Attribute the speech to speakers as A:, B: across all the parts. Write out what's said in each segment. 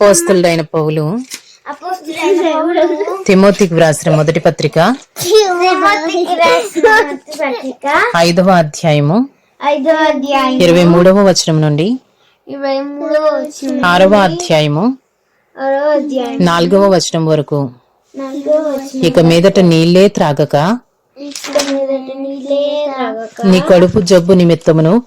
A: పోస్తులైన పౌలు
B: అపోస్తులైన పౌలు.
A: తిమోతికి వ్రాసిన మొదటి పత్రిక. ఐదవ అధ్యాయము. ఇరవై మూడవ వచనం నుండి. ఆరవ అధ్యాయము. నాలుగవ వచనం వరకు. ఇక మీదట
B: నీళ్ళే త్రాగక.
A: నీ కడుపు జబ్బు నిమిత్తమును.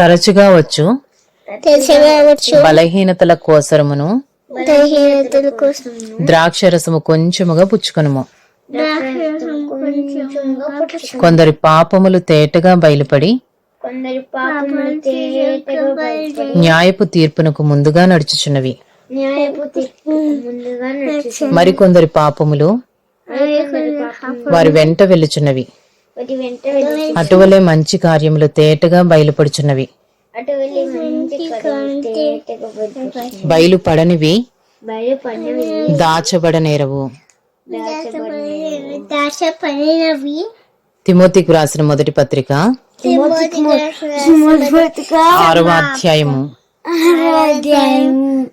A: తరచుగా వచ్చు. బలహీనతల కోసరమును
B: కోసం
A: ద్రాక్షరసము కొంచెముగా పుచ్చుకొనుము. కొందరి పాపములు తేటగా బయలుపడి న్యాయపు తీర్పునకు ముందుగా నడుచుచున్నవి. మరికొందరి పాపములు వారి వెంట వెళ్ళుచున్నవి. అటువలే మంచి కార్యములు తేటగా బయలుపడుచున్నవి. బయలుపడనివి.
B: బయలుపడినవి.
A: దాచబడనేరవు. తిమోతికి రాసిన మొదటి పత్రిక. ఆరవ అధ్యాయము.
B: అధ్యాయం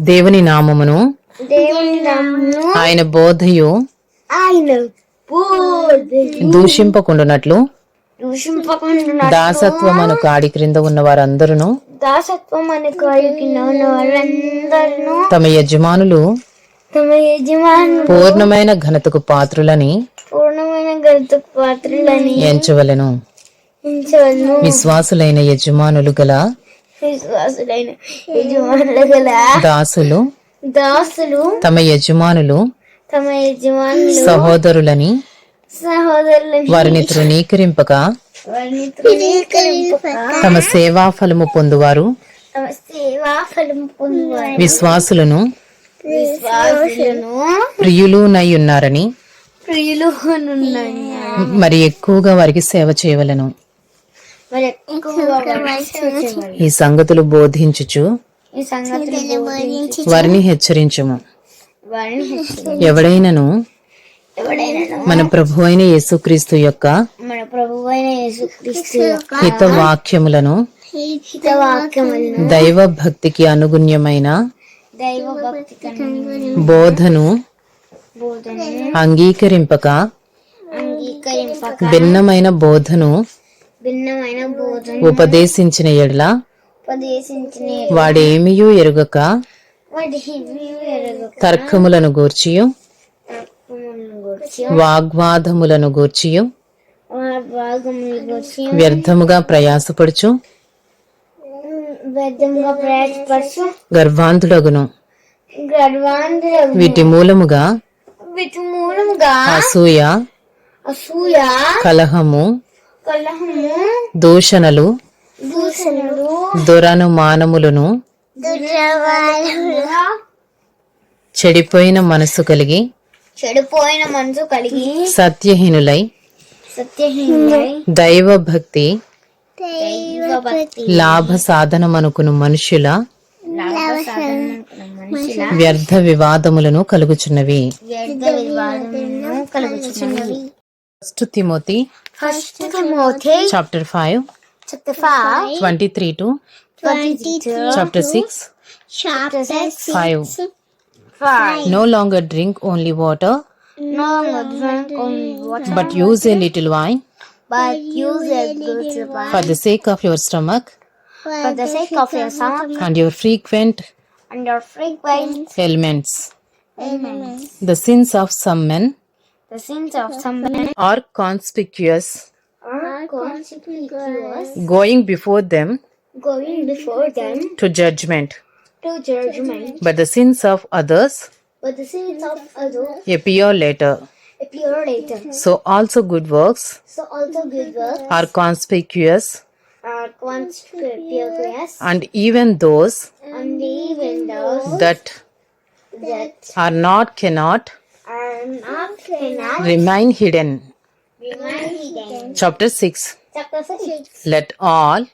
A: దేవుని నామమును
B: దేవుని నామమును
A: ఆయన బోధయు.
B: ఆయన
A: దూషింపకుండునట్లు
B: దూషింపకుండా
A: దాసత్వమును కాడి క్రింద ఉన్న వారందరూ
B: దాసత్వం అనే కాడికి ఉన్న వాళ్ళందరూ
A: తమ యజమానులు
B: తమ
A: పూర్ణమైన ఘనతకు పాత్రులని
B: పూర్ణమైన గరుతకు పాత్రలని
A: ఎంచవలెను.
B: ఎంచవలను.
A: విశ్వాసులైన యజమానులు గల
B: విశ్వాసులైన యజమానుల గల
A: దాసులు
B: దాసులు
A: తమ యజమానులు
B: తమ యజమానులు
A: సహోదరులని
B: సహోదరులని
A: వారిని తృణీకరింపక తమ సేవా ఫలము పొందువారు.
B: తమ సేవా ఫలం పొందువారు.
A: విశ్వాసులను
B: విశ్వాసులను
A: ప్రియులునై ఉన్నారని
B: ప్రియులు
A: మరి ఎక్కువగా వారికి సేవ చేయవలెను.
B: మరి ఎక్కువగా వారికి చేసేవారు.
A: ఈ సంగతులు బోధించుచు
B: ఈ సంగతులు బోధించి
A: వారిని హెచ్చరించుము. ఎవడైనను
B: ఎవడైనా
A: మన ప్రభు అయిన యేసుక్రీస్తు యొక్క
B: మన ప్రభువైన యేసుక్రీస్తు యొక్క
A: హిత వాక్యములను
B: హితవాక్యములను
A: దైవ భక్తికి అనుగుణ్యమైన
B: దైవ
A: బోధను అంగీకరింపక
B: అంగీకరింపక
A: భిన్నమైన బోధను
B: భిన్నమైన బోధన
A: ఉపదేశించిన ఎడల
B: ఉపదేశించిన
A: వాడేమియూ ఎరగక తర్కములను గూర్చియు. వాగ్వాదములను గూర్చియు. వ్యర్థముగా ప్రయాసపడుచు.
B: గర్వాంధ్ర
A: వీటి మూలముగా
B: వీటి మూలంగా
A: అసూయ
B: అసూయ
A: కలహము
B: కలహము
A: దూషణలు
B: దూషణలు
A: దురనుమానములను చెడిపోయిన మనస్సు కలిగి
B: చెడిపోయిన మనసు కలిగి
A: సత్యహీనులై
B: సత్యహీనులై
A: దైవ భక్తి లాభ సాధనమనుకును
B: మనుషుల
A: వ్యర్థ వివాదములను కలుగుచున్నవి. First Timothy
B: first Timothy
A: chapter five
B: chapter 5
A: twenty three to
B: 22,
A: Chapter 6
B: Chapter 6
A: 5
B: 5
A: No longer drink only water,
B: No longer drink only water,
A: but use a little wine.
B: But use a little wine.
A: for the sake of your stomach.
B: For the sake of your stomach.
A: and your frequent
B: and your frequent
A: ailments.
B: ailments.
A: The sins of some men.
B: The sins of some men.
A: Are conspicuous,
B: are conspicuous,
A: going before them
B: going before them
A: to judgment,
B: to judgment,
A: but the sins of others
B: but the sins of others
A: appear later.
B: appear later.
A: So also good works
B: So also good works
A: are conspicuous,
B: are conspicuous,
A: and even those
B: and even those
A: that
B: that
A: are not cannot
B: are not cannot
A: remain hidden.
B: remain hidden.
A: Chapter 6
B: Chapter 6.
A: Let all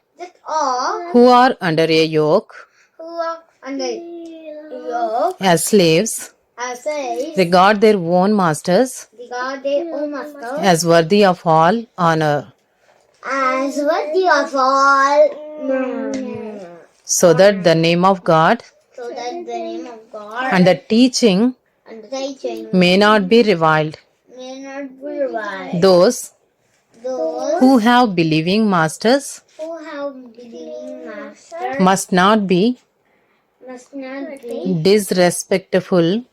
A: who are under a yoke?
B: Who are under yoke?
A: As slaves.
B: Are saved,
A: regard their own masters.
B: Regard their own master
A: as worthy of all honor,
B: as worthy of all
A: so that the name of God
B: so that the name of God
A: and the teaching
B: and the teaching
A: may not be reviled.
B: may not be reviled.
A: Those
B: Those
A: who have believing masters
B: who have believing master
A: must not be
B: must not be
A: disrespectful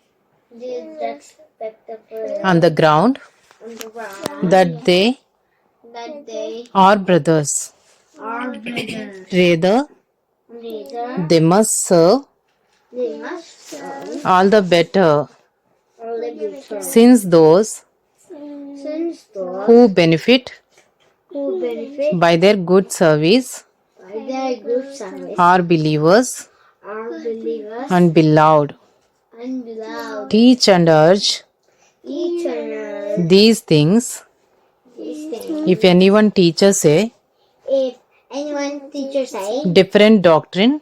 B: disrespectful
A: on the ground
B: on the ground
A: that they
B: that they
A: are brothers.
B: are brothers.
A: Rather,
B: Neither
A: they must serve
B: they must serve
A: all the better, since those
B: Since those
A: who benefit
B: who benefit
A: by their good service
B: their good service
A: are believers
B: are believers
A: and beloved.
B: and beloved.
A: Teach and urge
B: Each other
A: these things.
B: these things.
A: If anyone teaches a
B: If anyone teaches say
A: different doctrine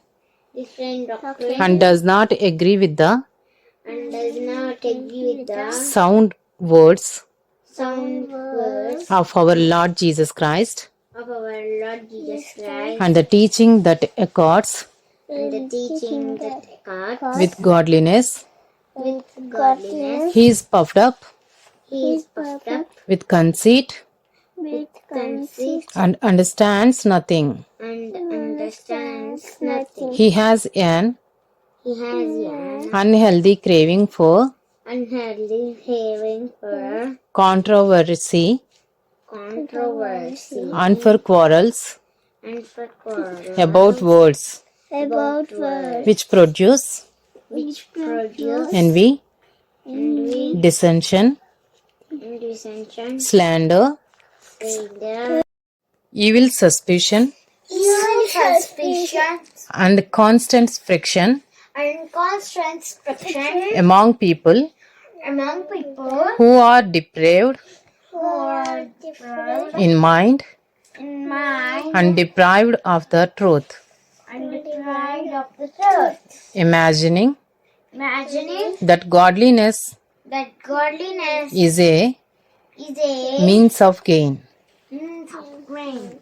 B: different doctrine
A: and does not agree with the
B: and does not agree with the
A: sound words
B: sound words
A: of our Lord Jesus Christ
B: of our Lord Jesus Christ.
A: And the teaching that accords
B: and the teaching that God
A: with godliness,
B: with godliness.
A: he is puffed up
B: he is puffed up
A: with conceit
B: with conceit
A: and understands nothing.
B: and understands nothing.
A: He has an
B: He has an
A: unhealthy craving for
B: unhealthy craving for
A: controversy
B: controversy
A: and for quarrels.
B: And for quarrels
A: about words.
B: About words.
A: which produce?
B: Which produce?
A: Envy,
B: envy.
A: Dissension,
B: dissension,
A: slander,
B: slander,
A: evil suspicion,
B: evil suspicion,
A: and constant friction.
B: And constant friction.
A: Among people.
B: Among people.
A: Who are depraved
B: different
A: in mind
B: in mind
A: and deprived of the truth,
B: and deprived of the truth.
A: imagining
B: Imagining
A: that godliness
B: that godliness
A: is a
B: is a
A: means of gain.
B: means of grain.